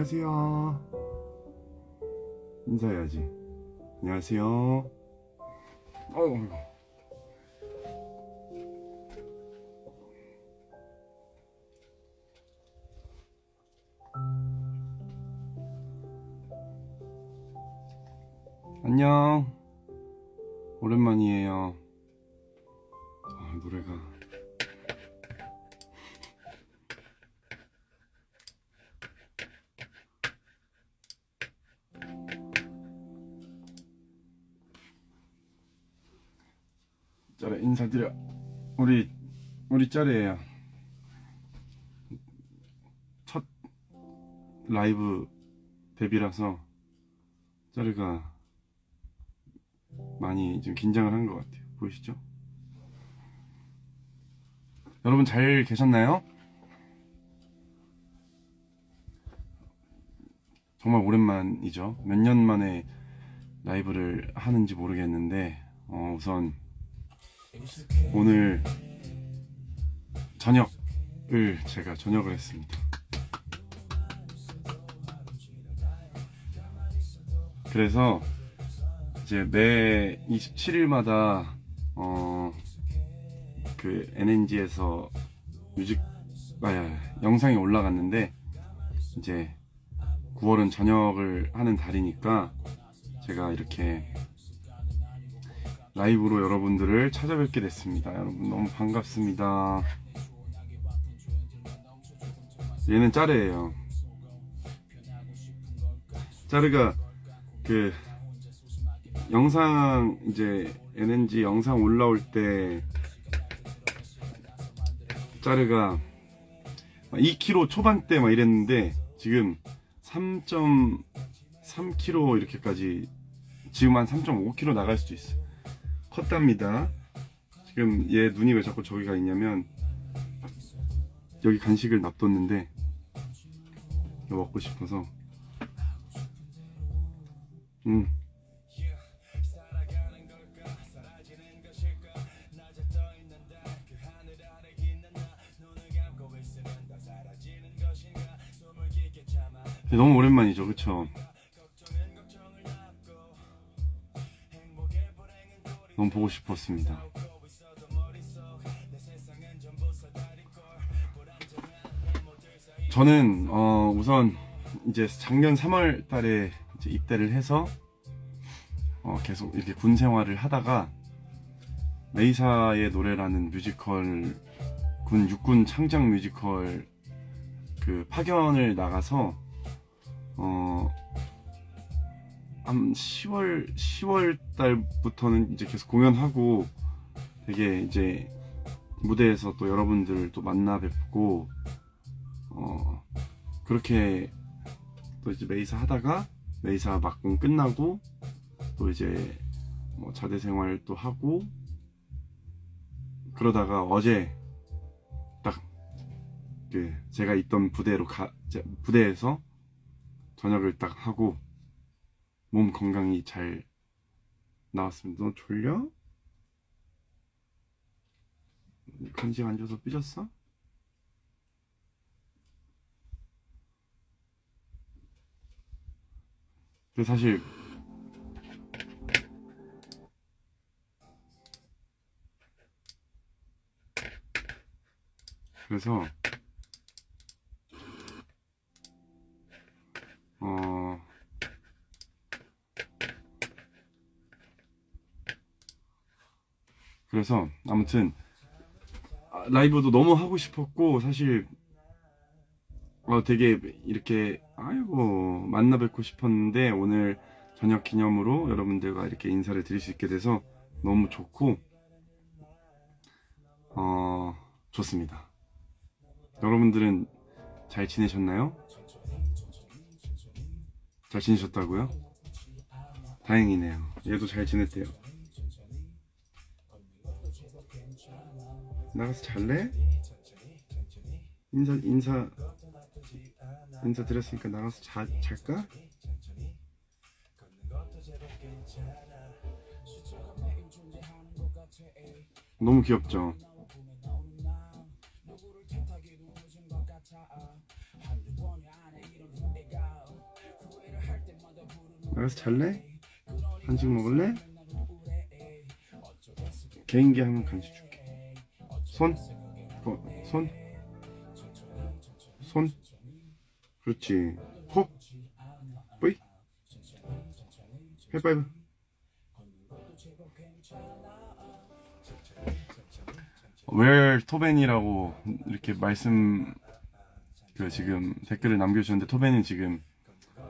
안녕하세요. 인사해야지. 안녕하세요. 어이구. 짜라 인사드려. 우리 우리 짜리예요. 첫 라이브 데뷔라서 짜르가 많이 좀 긴장을 한 것 같아요. 보이시죠? 여러분 잘 계셨나요? 정말 오랜만이죠. 몇 년 만에 라이브를 하는지 모르겠는데 어, 우선 오늘 저녁을 제가 저녁을 했습니다. 그래서 이제 매 27일마다 어 그 NNG에서 뮤직 아 영상이 올라갔는데 이제 9월은 저녁을 하는 달이니까 제가 이렇게 라이브로 여러분들을 찾아뵙게 됐습니다. 여러분 너무 반갑습니다. 얘는 짜르예요. 짜르가 그 영상 이제 NNG 영상 올라올 때 짜르가 2kg 초반대 막 이랬는데 지금 3.3kg 이렇게까지 지금 한 3.5kg 나갈 수도 있어. 컸답니다. 지금 얘 눈이 왜 자꾸 저기가 있냐면 여기 간식을 놔뒀는데 이거 먹고 싶어서. 음. 너무 오랜만이죠 그쵸 너무 보고 싶었습니다. 저는 어 우선 이제 작년 3월 달에 이제 입대를 해서 어 계속 이렇게 군 생활을 하다가 메이사의 노래라는 뮤지컬 군 육군 창작 뮤지컬 그 파견을 나가서 어, 한 10월 10월 달부터는 이제 계속 공연하고 되게 이제 무대에서 또 여러분들을 또 만나 뵙고 어 그렇게 또 이제 메이사 하다가 메이사 막공 끝나고 또 이제 뭐 자대 생활 또 하고 그러다가 어제 딱 그 제가 있던 부대로 가 제- 부대에서 저녁을 딱 하고 몸 건강히 잘 나왔습니다. 너 졸려? 간식 안 줘서 삐졌어? 근데 사실 그래서 어 그래서 아무튼 아, 라이브도 너무 하고 싶었고 사실 어 되게 이렇게 아이고 만나 뵙고 싶었는데 오늘 저녁 기념으로 여러분들과 이렇게 인사를 드릴 수 있게 돼서 너무 좋고 어 좋습니다. 여러분들은 잘 지내셨나요? 잘 지내셨다고요? 다행이네요. 얘도 잘 지냈대요. 나가서 잘래? 인사 인사 인사 드렸으니까 나가서 자, 잘까? 너무 귀엽죠? 나가서 잘래? 간식 먹을래? 개인기 하면 간식 줄게. 손, 어, 손, 손. 그렇지. 코, 뿌이. 해파이브. 웰 토벤이라고 이렇게 말씀 그 지금 댓글을 남겨주셨는데 토벤은 지금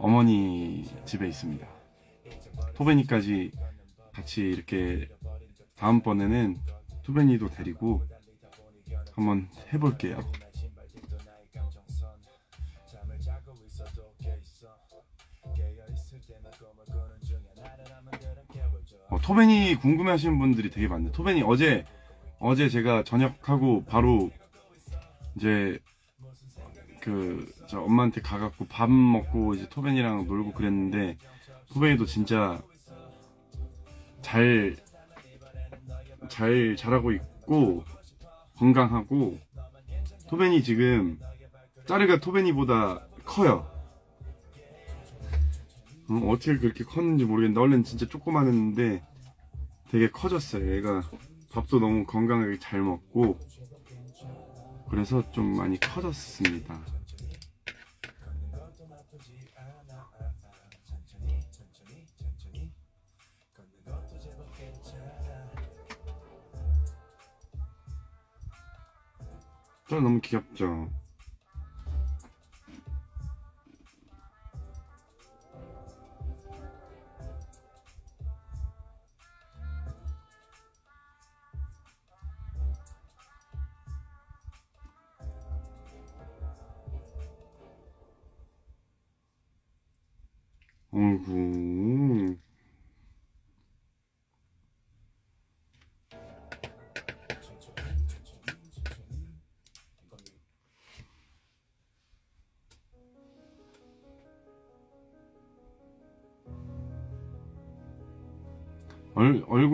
어머니 집에 있습니다. 토벤이까지 같이 이렇게 다음번에는 토벤이도 데리고 한번 해볼게요. 어, 토벤이 궁금해하시는 분들이 되게 많네. 토벤이 어제 어제 제가 저녁하고 바로 이제 그저 엄마한테 가갖고 밥 먹고 이제 토벤이랑 놀고 그랬는데 토벤이도 진짜 잘잘 자라고 있고 건강하고 토벤이 지금 짜르가 토벤이보다 커요. 어, 어떻게 그렇게 컸는지 모르겠는데 원래는 진짜 조그만했는데 되게 커졌어요. 얘가 밥도 너무 건강하게 잘 먹고 그래서 좀 많이 커졌습니다. 저 너무 귀엽죠?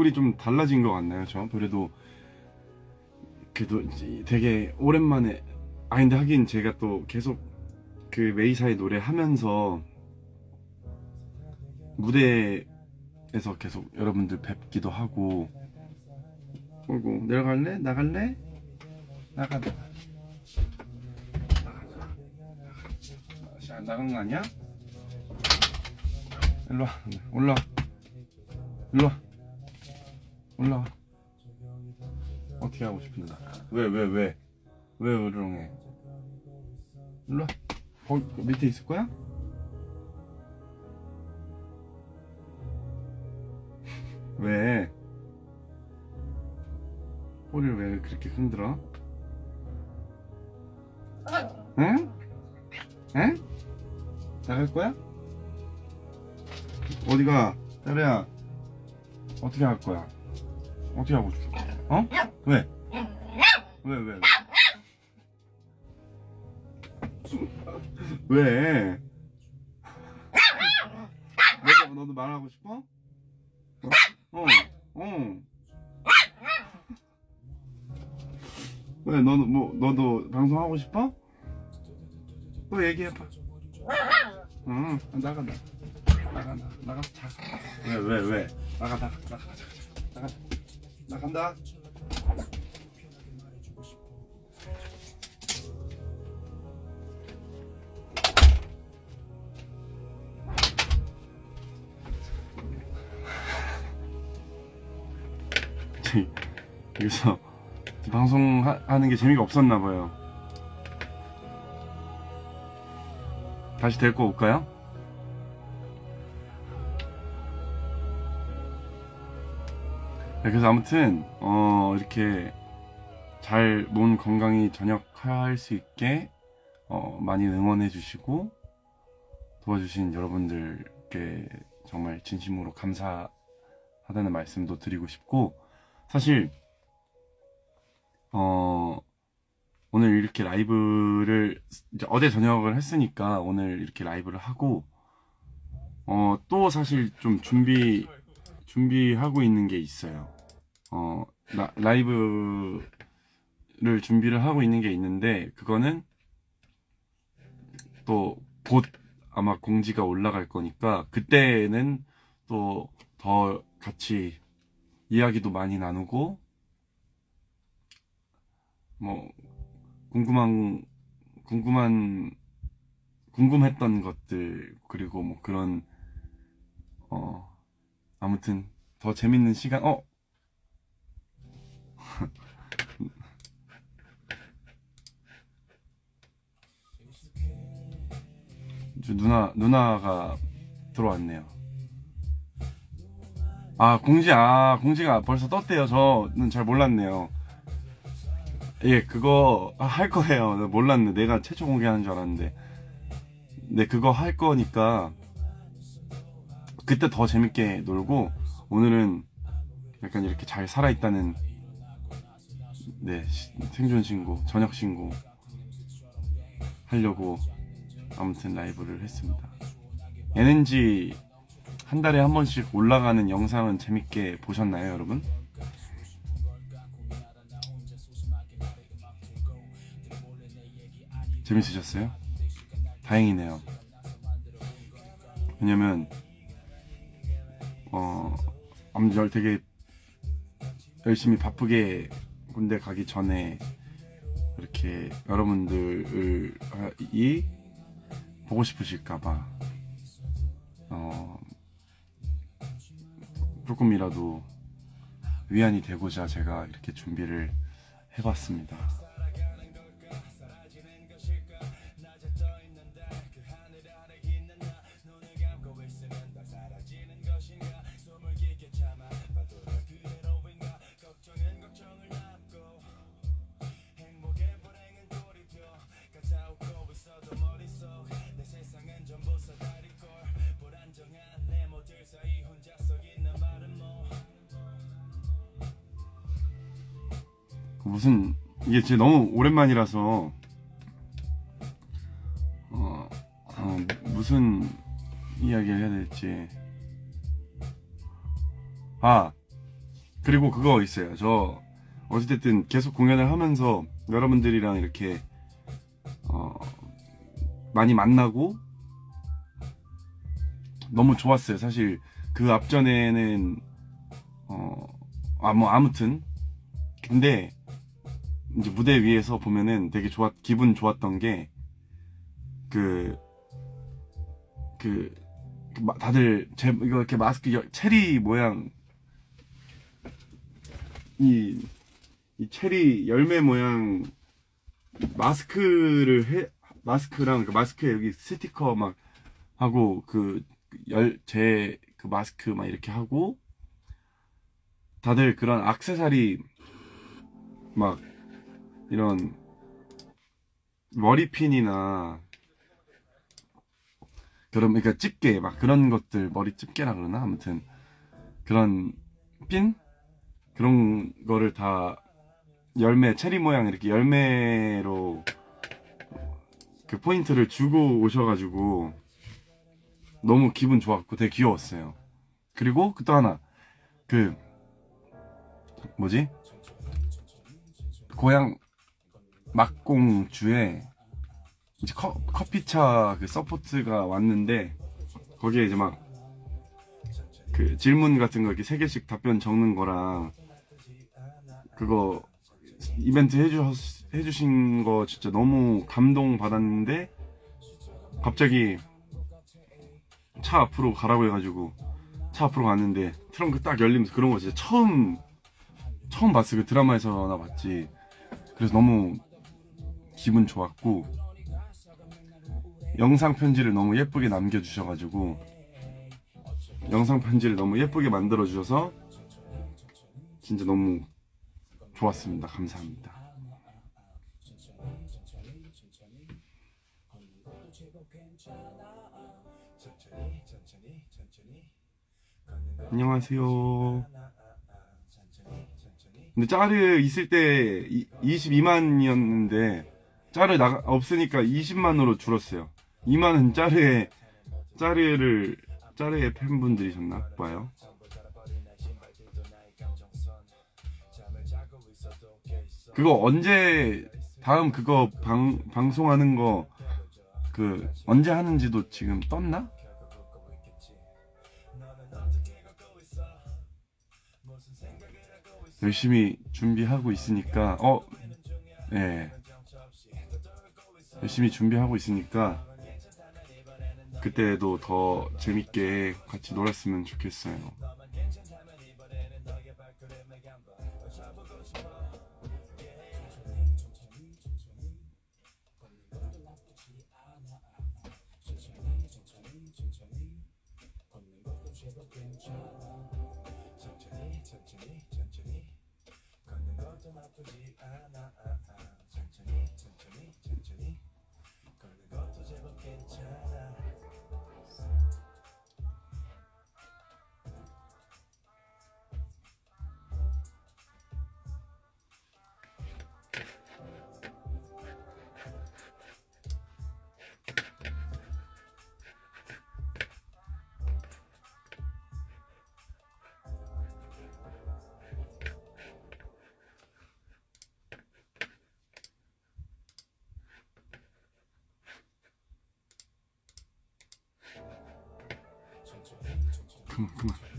얼, 얼굴이 좀 달라진 것 같나요? 저 그래도 그래도 되게 오랜만에 아 근데 하긴 제가 또 계속 그 메이사의 노래 하면서 무대에서 계속 여러분들 뵙기도 하고 어이구 내려갈래? 나갈래? 나가 나가 나가자 나가자 안 나간 거 아니야? 일로와 올라와 일로와 올라와 어떻게 하고 싶은데 왜왜 왜 왜 으르렁해 일로 와 거기 그 밑에 있을 거야? 왜? 꼬리를 왜 그렇게 흔들어? 응? 응? 나갈 거야? 어디가? 따르야 어떻게 할 거야? 어떻게 하고 싶어? 어? 왜? 왜, 왜, 왜? 왜? 너도, 너도 말하고 싶어? 어, 어. 왜, 너도, 뭐, 너도 방송하고 싶어? 또 얘기해봐. 응, 나가, 나. 나가, 나. 나가서 자. 왜, 왜, 왜? 나가, 나가, 나가, 나가, 나가. 나 간다. 저기, 여기서 방송하는 게 재미가 없었나 봐요. 다시 데리고 올까요? 그래서 아무튼 어, 이렇게 잘 몸 건강히 전역할 수 있게 어, 많이 응원해 주시고 도와주신 여러분들께 정말 진심으로 감사하다는 말씀도 드리고 싶고 사실 어, 오늘 이렇게 라이브를 어제 저녁을 했으니까 오늘 이렇게 라이브를 하고 어, 또 사실 좀 준비 준비하고 있는 게 있어요. 어, 라, 라이브를 준비를 하고 있는 게 있는데 그거는 또 곧 아마 공지가 올라갈 거니까 그때는 또 더 같이 이야기도 많이 나누고 뭐 궁금한 궁금한 궁금했던 것들 그리고 뭐 그런 어 아무튼 더 재밌는 시간 어저 누나 누나가 들어왔네요. 아 공지 아 공지가 벌써 떴대요. 저는 잘 몰랐네요. 예 그거 아, 할 거예요. 나 몰랐네. 내가 최초 공개하는 줄 알았는데. 네 그거 할 거니까 그때 더 재밌게 놀고 오늘은 약간 이렇게 잘 살아있다는 네 시- 생존 신고 저녁 신고 하려고 아무튼 라이브를 했습니다. NNG 한 달에 한 번씩 올라가는 영상은 재밌게 보셨나요, 여러분? 재밌으셨어요? 다행이네요. 왜냐면 어 아무튼 되게 열심히 바쁘게 군대 가기 전에 이렇게 여러분들을 아, 이 보고 싶으실까봐 어 조금이라도 위안이 되고자 제가 이렇게 준비를 해봤습니다. 진짜 너무 오랜만이라서. 어, 어, 무슨 이야기를 해야 될지. 아 그리고 그거 있어요. 저 어찌됐든 계속 공연을 하면서 여러분들이랑 이렇게 어, 많이 만나고 너무 좋았어요. 사실 그 앞전에는 어 아 뭐 아무튼. 근데 이제 무대 위에서 보면은 되게 좋았 기분 좋았던 게 그 그, 그 마- 다들 제 이거 이렇게 마스크 여- 체리 모양. 이, 이 체리 열매 모양 마스크를 해 마스크랑 그 마스크에 여기 스티커 막 하고 그 열 제 그 마스크 막 이렇게 하고 다들 그런 액세서리 막 이런 머리핀이나 그런 그러니까 집게 막 그런 것들 머리 집게라 그러나? 아무튼 그런 핀? 그런 거를 다 열매 체리 모양 이렇게 열매로 그 포인트를 주고 오셔가지고 너무 기분 좋았고 되게 귀여웠어요. 그리고 그 또 하나 그 뭐지? 고향 막공주에 이제 커, 커피차 그 서포트가 왔는데 거기에 이제 막 그 질문 같은 거 이렇게 세 개씩 답변 적는 거랑 그거 이벤트 해주, 해주신 거 진짜 너무 감동 받았는데 갑자기 차 앞으로 가라고 해가지고 차 앞으로 갔는데 트렁크 딱 열리면서 그런 거 진짜 처음 처음 봤어요 그 드라마에서나 봤지. 그래서 너무 기분 좋았고 영상 편지를 너무 예쁘게 남겨주셔가지고 영상 편지를 너무 예쁘게 만들어 주셔서 진짜 너무 좋았습니다. 감사합니다. 안녕하세요. 근데 짜르 있을 때 22만이었는데 짜르 나 없으니까 20만으로 줄었어요. 2만은 짜르의 짜르를 짜르의 팬분들이셨나 봐요. 그거 언제 다음 그거 방 방송하는 거 그 언제 하는지도 지금 떴나? 열심히 준비하고 있으니까 어, 예, 열심히 준비하고 있으니까 그때도 더 재밌게 같이 놀았으면 좋겠어요. 그만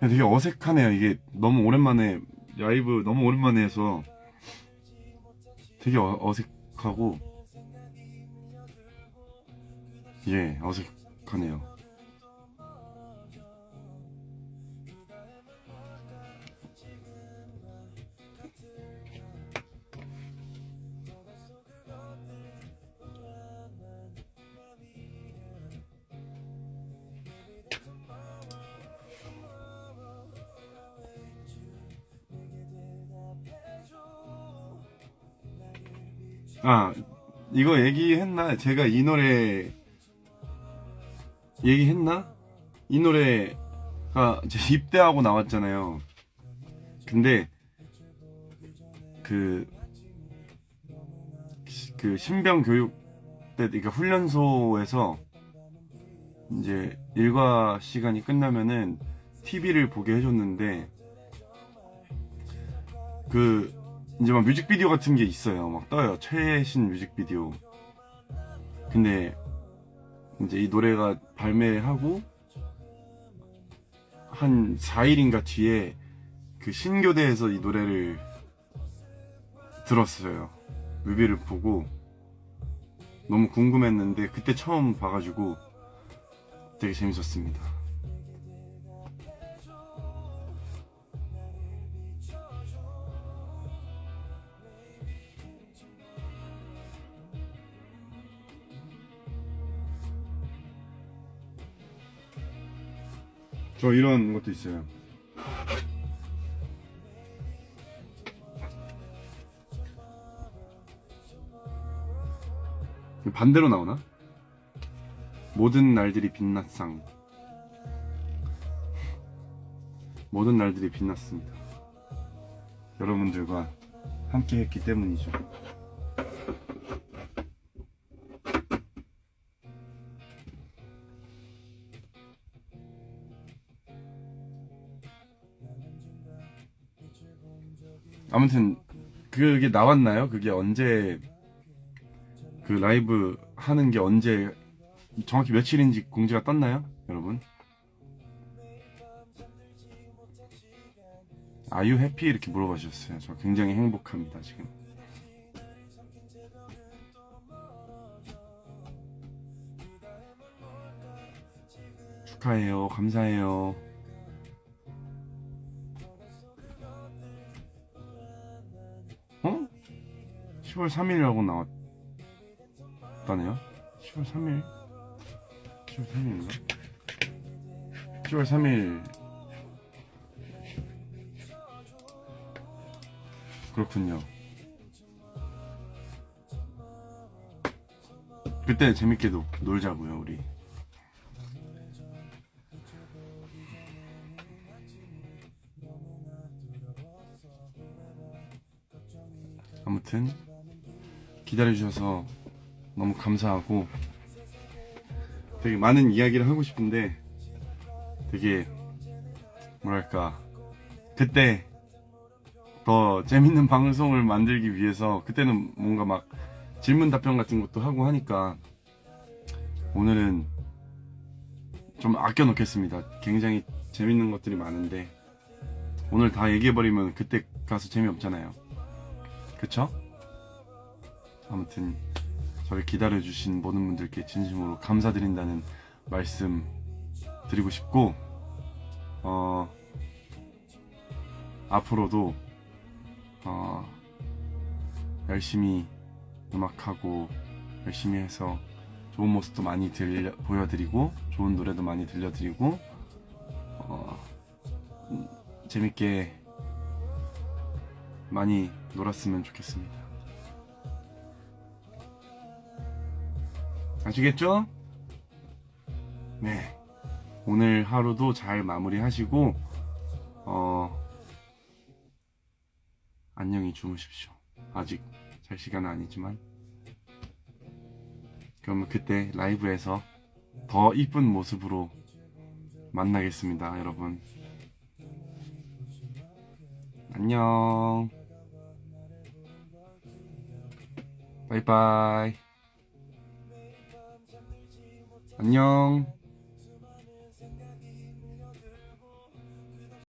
되게 어색하네요. 이게 너무 오랜만에 라이브 너무 오랜만에 해서 되게 어, 어색하고 예 어색하네요. 이거 얘기했나? 제가 이 노래 얘기했나? 이 노래가 이제 입대하고 나왔잖아요. 근데 그, 그 신병 교육 때, 그러니까 훈련소에서 이제 일과 시간이 끝나면은 TV를 보게 해줬는데 그 이제 막 뮤직비디오 같은 게 있어요. 막 떠요. 최신 뮤직비디오. 근데 이제 이 노래가 발매하고 한 4일인가 뒤에 그 신교대에서 이 노래를 들었어요. 뮤비를 보고 너무 궁금했는데 그때 처음 봐가지고 되게 재밌었습니다. 저 이런 것도 있어요. 반대로 나오나? 모든 날들이 빛났상. 모든 날들이 빛났습니다. 여러분들과 함께 했기 때문이죠. 아무튼 그게 나왔나요? 그게 언제 그 라이브 하는 게 언제 정확히 며칠인지 공지가 떴나요? 여러분? 아유 해피 이렇게 물어봐 주셨어요. 저 굉장히 행복합니다 지금. 축하해요. 감사해요. 10월 3일이라고 나왔다네요. 10월 3일? 10월 3일인가? 10월 3일. 그렇군요. 그때 재밌게 노, 놀자고요, 우리. 아무튼 기다려주셔서 너무 감사하고 되게 많은 이야기를 하고 싶은데 되게 뭐랄까 그때 더 재밌는 방송을 만들기 위해서 그때는 뭔가 막 질문 답변 같은 것도 하고 하니까 오늘은 좀 아껴 놓겠습니다. 굉장히 재밌는 것들이 많은데 오늘 다 얘기해버리면 그때 가서 재미없잖아요. 그쵸? 아무튼 저를 기다려주신 모든 분들께 진심으로 감사드린다는 말씀 드리고 싶고 어 앞으로도 어 열심히 음악하고 열심히 해서 좋은 모습도 많이 들려, 보여드리고 좋은 노래도 많이 들려드리고 어, 음, 재밌게 많이 놀았으면 좋겠습니다. 아시겠죠? 네. 오늘 하루도 잘 마무리하시고 어 안녕히 주무십시오. 아직 잘 시간은 아니지만 그러면 그때 라이브에서 더 이쁜 모습으로 만나겠습니다, 여러분. 안녕. 바이바이. 안녕.